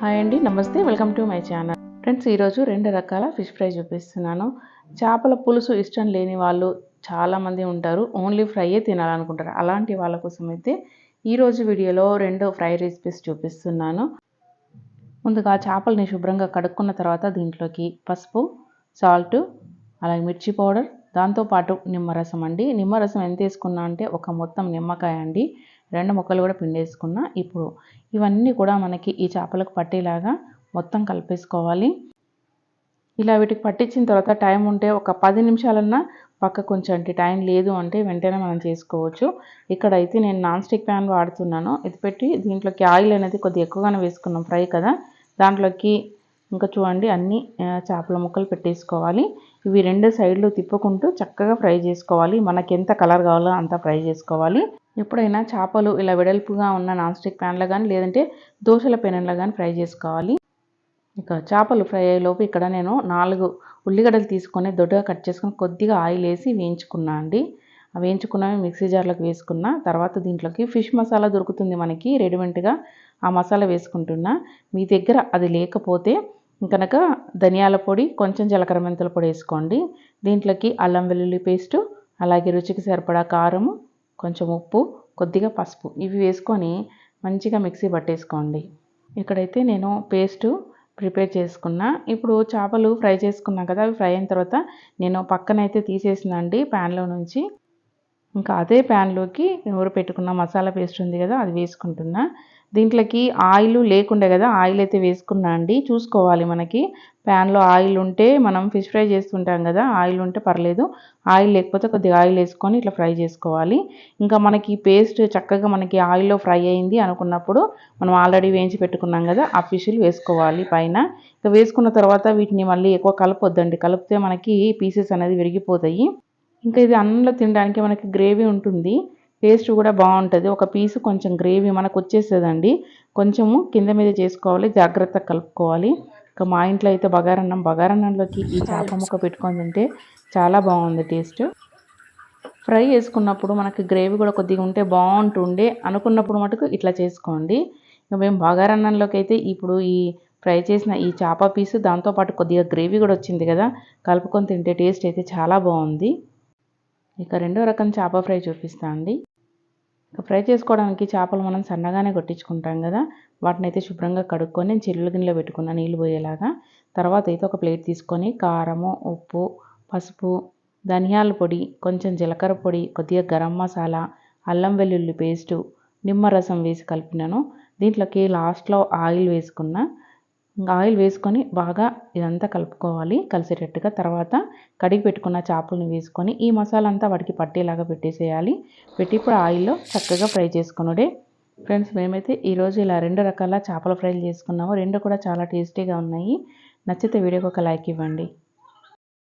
Hi అండి నమస్తే welcome to my channel. Friends ఈరోజు రెండు రకాల ఫిష్ ఫ్రై చూపిస్తున్నాను. చేపల పులుసు ఇష్టం లేని వాళ్ళు చాలామంది ఉంటారు. ఓన్లీ ఫ్రైయే తినాలనుకుంటారు. అలాంటి వాళ్ళ కోసం అయితే ఈరోజు వీడియోలో రెండు ఫ్రై రెసిపీస్ చూపిస్తున్నాను. ముందుగా చేపలని శుభ్రంగా కడుక్కున్న తర్వాత దీంట్లోకి పసుపు సాల్ట్ అలాగే మిర్చి పౌడర్ దాంతోపాటు నిమ్మరసం అండి. నిమ్మరసం ఎంత వేసుకున్నా అంటే ఒక మొత్తం నిమ్మకాయ అండి. రెండు ముక్కలు కూడా పిండేసుకున్నా ఇప్పుడు ఇవన్నీ కూడా మనకి ఈ చేపలకు పట్టేలాగా మొత్తం కలిపేసుకోవాలి. ఇలా వీటికి పట్టించిన తర్వాత టైం ఉంటే ఒక పది నిమిషాలన్నా పక్క కొంచెం టైం లేదు అంటే వెంటనే మనం చేసుకోవచ్చు. ఇక్కడైతే నేను నాన్ స్టిక్ ప్యాన్ వాడుతున్నాను. ఇది పెట్టి దీంట్లోకి ఆయిల్ అనేది కొద్దిగా ఎక్కువగానే వేసుకున్నాం ఫ్రై కదా. దాంట్లోకి ఇంకా చూడండి అన్ని చేపల ముక్కలు పెట్టేసుకోవాలి. ఇవి రెండు సైడ్లు తిప్పుకుంటూ చక్కగా ఫ్రై చేసుకోవాలి. మనకి ఎంత కలర్ కావాలో అంత ఫ్రై చేసుకోవాలి. ఎప్పుడైనా చేపలు ఇలా వెడల్పుగా ఉన్న నాన్ స్టిక్ ప్యాన్లో కానీ లేదంటే దోశల పెనంలో కానీ ఫ్రై చేసుకోవాలి. ఇక చేపలు ఫ్రై అయ్యేలోపు ఇక్కడ నేను నాలుగు ఉల్లిగడ్డలు తీసుకొని దొడ్డుగా కట్ చేసుకొని కొద్దిగా ఆయిల్ వేసి వేయించుకున్నా అండి. వేయించుకున్నవి మిక్సీ జార్లోకి వేసుకున్న తర్వాత దీంట్లోకి ఫిష్ మసాలా దొరుకుతుంది మనకి రెడీమేడ్గా ఆ మసాలా వేసుకుంటున్నా. మీ దగ్గర అది లేకపోతే కనుక ధనియాల పొడి కొంచెం జీలకర్ర మెంతుల పొడి వేసుకోండి. దీంట్లోకి అల్లం వెల్లుల్లి పేస్టు అలాగే రుచికి సరిపడా కారము కొంచెం ఉప్పు కొద్దిగా పసుపు. ఇవి వేసుకొని మంచిగా మిక్సీ పట్టేసుకోండి. ఇక్కడైతే నేను పేస్టు ప్రిపేర్ చేసుకున్నా. ఇప్పుడు చేపలు ఫ్రై చేసుకున్నాను కదా అవి ఫ్రై అయిన తర్వాత నేను పక్కనైతే తీసేసిన అండి ప్యాన్లో నుంచి. ఇంకా అదే ప్యాన్లోకి ఊరు పెట్టుకున్న మసాలా పేస్ట్ ఉంది కదా అది వేసుకుంటున్నా. దీంట్లోకి ఆయిల్ లేకుండే కదా ఆయిల్ అయితే వేసుకున్నా అండి. చూసుకోవాలి మనకి. ప్యాన్లో ఆయిల్ ఉంటే మనం ఫిష్ ఫ్రై చేస్తుంటాం కదా ఆయిల్ ఉంటే పర్లేదు. ఆయిల్ లేకపోతే కొద్దిగా ఆయిల్ వేసుకొని ఇట్లా ఫ్రై చేసుకోవాలి. ఇంకా మనకి పేస్ట్ చక్కగా మనకి ఆయిల్లో ఫ్రై అయింది అనుకున్నప్పుడు మనం ఆల్రెడీ వేయించి పెట్టుకున్నాం కదా ఆ ఫిష్లు వేసుకోవాలి పైన. ఇంకా వేసుకున్న తర్వాత వీటిని మళ్ళీ ఎక్కువ కలపొద్దండి. కలిపితే మనకి పీసెస్ అనేది విరిగిపోతాయి. ఇంకా ఇది అన్నంలో తినడానికి మనకి గ్రేవీ ఉంటుంది. టేస్ట్ కూడా బాగుంటుంది. ఒక పీసు కొంచెం గ్రేవీ మనకు వచ్చేస్తుందండి. కొంచెము కింద మీద చేసుకోవాలి జాగ్రత్తగా కలుపుకోవాలి. ఇక మా ఇంట్లో అయితే బగారన్నం బగారన్నంలోకి ఈ చేప ముక్క పెట్టుకొని తింటే చాలా బాగుంది టేస్ట్. ఫ్రై చేసుకున్నప్పుడు మనకి గ్రేవీ కూడా కొద్దిగా ఉంటే బాగుంటుండే అనుకున్నప్పుడు మటుకు ఇట్లా చేసుకోండి. ఇక మేము బగారన్నంలోకి అయితే ఇప్పుడు ఈ ఫ్రై చేసిన ఈ చేప పీసు దాంతోపాటు కొద్దిగా గ్రేవీ కూడా వచ్చింది కదా కలుపుకొని తింటే టేస్ట్ అయితే చాలా బాగుంది. ఇక రెండో రకం చేప ఫ్రై చూపిస్తా అండి. ఫ్రై చేసుకోవడానికి చేపలు మనం సన్నగానే కొట్టించుకుంటాం కదా వాటిని అయితే శుభ్రంగా కడుక్కొని నేను చెల్లుల గిన్నెలో పెట్టుకున్న నీళ్ళు పోయేలాగా. తర్వాత అయితే ఒక ప్లేట్ తీసుకొని కారము ఉప్పు పసుపు ధనియాల పొడి కొంచెం జీలకర్ర పొడి కొద్దిగా గరం మసాలా అల్లం వెల్లుల్లి పేస్టు నిమ్మరసం వేసి కలిపినాను. దీంట్లోకి లాస్ట్లో ఆయిల్ వేసుకున్న. ఆయిల్ వేసుకొని బాగా ఇదంతా కలుపుకోవాలి. కలిసేటట్టుగా తర్వాత కడిగి పెట్టుకున్న చేపలను వేసుకొని ఈ మసాలా అంతా వాటికి పట్టేలాగా పెట్టేసేయాలి. పెట్టి ఇప్పుడు ఆయిల్లో చక్కగా ఫ్రై చేసుకున్నాడే ఫ్రెండ్స్ మేమైతే ఈరోజు ఇలా రెండు రకాల చేపల ఫ్రైలు చేసుకున్నాము. రెండు కూడా చాలా టేస్టీగా ఉన్నాయి. నచ్చితే వీడియోకి ఒక లైక్ ఇవ్వండి.